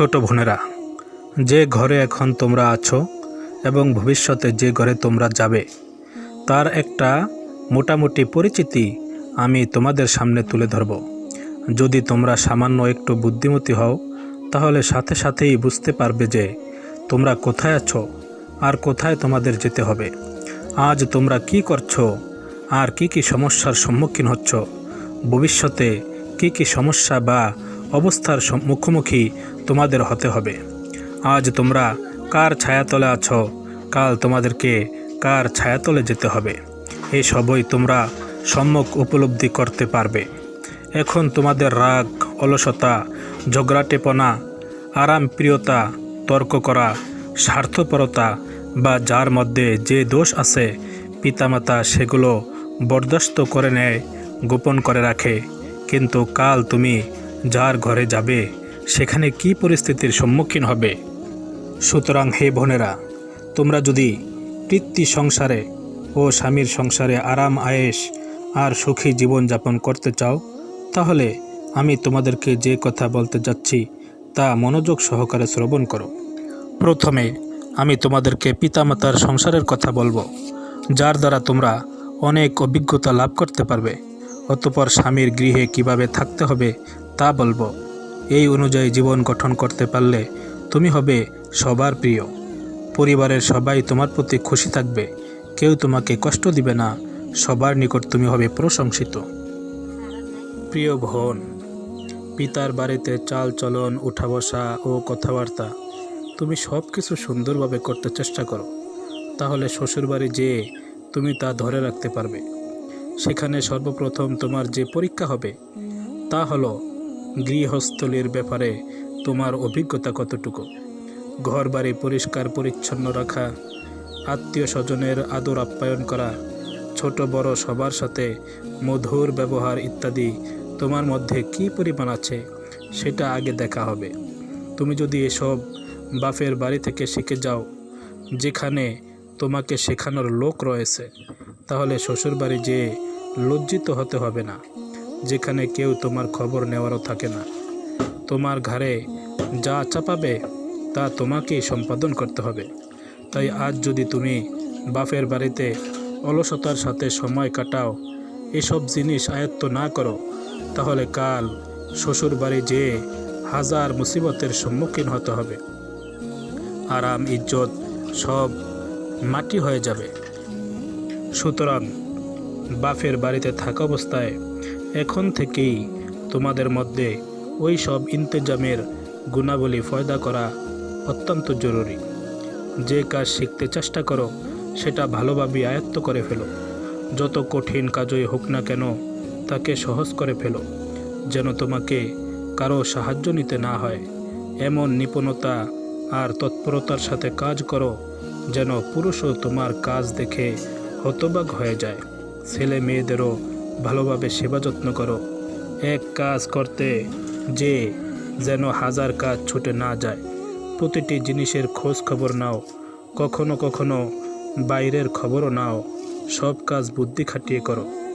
ছোট বোনেরা, যে ঘরে এখন তোমরা আছো এবং ভবিষ্যতে যে ঘরে তোমরা যাবে, তার একটা মোটামুটি পরিচিতি আমি তোমাদের সামনে তুলে ধরব। যদি তোমরা সামান্য একটু বুদ্ধিমতী হও, তাহলে সাথে সাথেই বুঝতে পারবে যে তোমরা কোথায় আছো আর কোথায় তোমাদের যেতে হবে। আজ তোমরা কি করছ আর কি কি সমস্যার সম্মুখীন হচ্ছ? ভবিষ্যতে কি কি সমস্যা বা অবস্থার মুখোমুখি তোমাদের হতে হবে। আজ তোমরা কার ছায়াতলে আছো? কাল তোমাদেরকে কার ছায়াতলে যেতে হবে? এই সবই তোমরা সম্যক উপলব্ধি করতে পারবে। এখন তোমাদের রাগ, অলসতা, ঝগড়াটেপনা আরাম প্রিয়তা তর্ক করা, স্বার্থপরতা বা যার মধ্যে যে দোষ আছে, পিতামাতা সেগুলো বরদাস্ত করে নেয়, গোপন করে রাখে। কিন্তু কাল তুমি যার ঘরে যাবে, সেখানে কি পরিস্থিতির সম্মুখীন হবে? সুতরাং হে বোনেরা, তোমরা যদি তৃপ্তি সংসারে ও স্বামীর সংসারে আরাম, আয়েশ আর সুখী জীবন যাপন করতে চাও, তাহলে আমি তোমাদেরকে যে কথা বলতে যাচ্ছি তা মনোযোগ সহকারে শ্রবণ করো। প্রথমে আমি তোমাদেরকে পিতামাতার সংসারের কথা বলব, যার দ্বারা তোমরা অনেক অভিজ্ঞতা লাভ করতে পারবে। অতপর স্বামীর গৃহে কীভাবে থাকতে হবে তা বলব। এই অনুযায়ী জীবন গঠন করতে পারলে তুমি হবে সবার প্রিয়। পরিবারের সবাই তোমার প্রতি খুশি থাকবে। কেউ তোমাকে কষ্ট দিবে না। সবার নিকট তুমি হবে প্রশংসিত। প্রিয় বোন পিতার বাড়িতে চাল চলন, উঠা বসা ও কথাবার্তা তুমি সব কিছু সুন্দরভাবে করতে চেষ্টা করো। তাহলে শ্বশুরবাড়ি যেয়ে তুমি তা ধরে রাখতে পারবে। সেখানে সর্বপ্রথম তোমার যে পরীক্ষা হবে তা হলো গৃহস্থলীর ব্যাপারে তোমার অভিজ্ঞতা কতটুকু? ঘর বাড়ি পরিষ্কার পরিচ্ছন্ন রাখা আত্মীয় স্বজনের আদর আপ্যায়ন করা, ছোট বড় সবার সাথে মধুর ব্যবহার ইত্যাদি তোমার মধ্যে কি পরিমাণ আছে সেটা আগে দেখা হবে। তুমি যদি এসব বাপের বাড়ি থেকে শিখে যাও, যেখানে তোমাকে শেখানোর লোক রয়েছে, তাহলে শ্বশুরবাড়ি যেয়ে লজ্জিত হতে হবে না। যেখানে কেউ তোমার খবর নেওয়ারও থাকে না। তোমার ঘাড়ে যা চাপাবে তা তোমাকেই সম্পাদন করতে হবে। তাই আজ যদি তুমি বাপের বাড়িতে অলসতার সাথে সময় কাটাও, এসব জিনিস আয়ত্ত না করো, তাহলে কাল শ্বশুর বাড়ি যেয়ে হাজার মুসিবতের সম্মুখীন হতে হবে। আরাম, ইজ্জত সব মাটি হয়ে যাবে। সুতরাং বাপের বাড়িতে থাকা অবস্থায় এখন থেকেই তোমাদের মধ্যে ওই সব ইন্তেজামের গুণাবলী ফয়দা করা অত্যন্ত জরুরি। যে কাজ শিখতে চেষ্টা করো, সেটা ভালোভাবে আয়ত্ত করে ফেলো। যত কঠিন কাজই হোক না কেন, তাকে সহজ করে ফেলো। যেন তোমাকে কারও সাহায্য নিতে না হয়। এমন নিপুণতা আর তৎপরতার সাথে কাজ করো, যেন পুরুষও তোমার কাজ দেখে হতবাক হয়ে যায়। ছেলে মেয়েদেরও ভালোভাবে সেবা যত্ন করো। এক কাজ করতে যে যেন হাজার কাজ ছুটে না যায়। প্রতিটি জিনিসের খোঁজ খবর নাও। কখনো কখনো বাইরের খবরও নাও। সব কাজ বুদ্ধি খাটিয়ে করো।